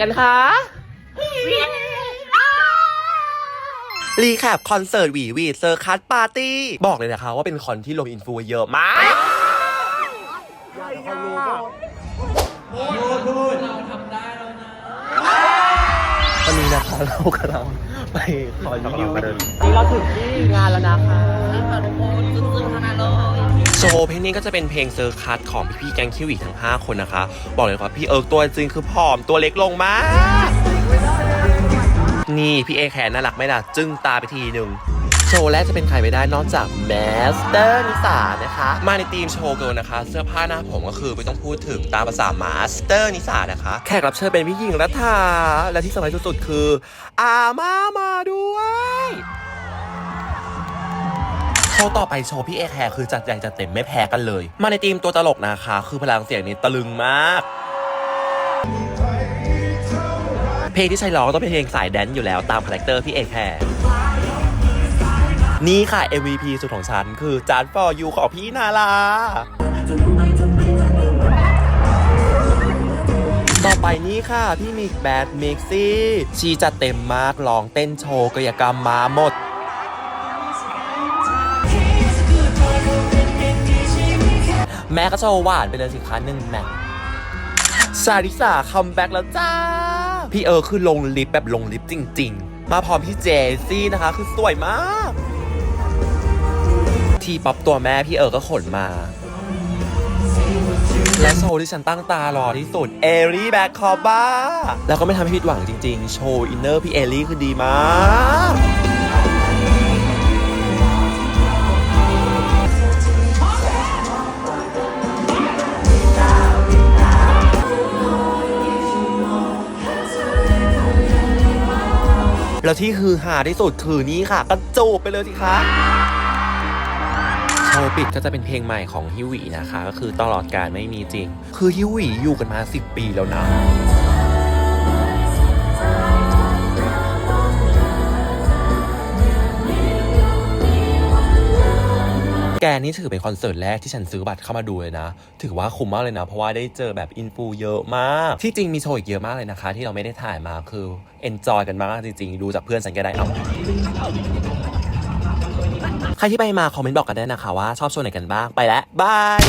กันคะรีแคปคอนเสิร์ตหวีวีเซอร์คัสปาร์ตี้ บอกเลยนะคะว่าเป็นคอนที่ลงอินฟูเยอะมากวันนี้นะคะเรากำลังไปคอนยูวีนี่เราถึงที่งานแล้วนะคะโชว์เโซเพลงนี้ก็จะเป็นเพลงเซอร์คัสของพี่ๆแก๊งคิวอีกทั้ง 5 คนนะคะ บอกเลยว่าพี่เอิร์กตัวจริงคือผอมตัวเล็กลงมาก นี่พี่เอแคนน่ารักไหมล่ะ จึ้งตาไปทีหนึ่งโชว์แรกจะเป็นใครไม่ได้นอกจากแมสเตอร์นิสานะคะ มาในทีมโชว์เกิลนะคะ เสื้อผ้าหน้าผมก็คือไม่ต้องพูดถึงตามภาษามาสเตอร์นิสานะคะ แขกรับเชิญเป็นพี่หญิงรัฐาและที่สำคัญสุดๆคือ อาม่ามาด้วย ชว์ต่อไปโชว์พี่เอแคร์คือจัดใหญ่จัดเต็มไม่แพ้กันเลย มาในทีมตัวตลกนะคะ คือพลังเสียงนี้ตะลึงมากเพลงที่ใช้ร้องต้องเป็นเพลงสายแดนซ์อยู่แล้วตามคาแรคเตอร์พี่เอแคร์นี่ค่ะ MVP สุดของฉัน คือจานฟอร์ยูของพี่นาลาต่อไปนี้ค่ะ พี่มิกแบดมิกซี่ชีจัดเต็มมากร้องเต้นโชว์กายกรรมมาหมด แม่ก็โชว์หวานไปเลยสิคะหนึ่งแมทซาริสาคัมแบ็กแล้วจ้า พี่เออคือลงลิฟต์แบบลงลิฟต์จริง ๆ มาพร้อมพี่เจซี่นะคะ คือสวยมาก ทีป๊อปตัวแม่พี่เออก็ขนมา และโชว์ที่ฉันตั้งตารอที่สุดเอรี่แบ็คคอบ้าแล้วก็ไม่ทำให้ผิดหวังจริง ๆ โชว์อินเนอร์พี่เอรี่คือดีมาก แล้วที่คือหาที่สุดคือนี้ค่ะกระจูบไปเลยสิคะโชว์ปิดก็จะเป็นเพลงใหม่ของฮิวีนะคะ ก็คือตลอดการไม่มีจริง คือฮิวหวีอยู่กันมา 10 ปีแล้วนะ แกนี่ถือเป็นคอนเสิร์ตแรกที่ฉันซื้อบัตรเข้ามาดูเลยนะ ถือว่าคุ้มมากเลยนะ เพราะว่าได้เจอแบบอินฟูเยอะมาก ที่จริงมีโชว์อีกเยอะมากเลยนะคะ ที่เราไม่ได้ถ่ายมาคือเอนจอยกันมากจริงๆ ดูจากเพื่อนสังเกตได้เอาใครที่ไปมาคอมเมนต์บอกกันได้นะคะว่าชอบโชว์ไหนกันบ้างไปแล้วบาย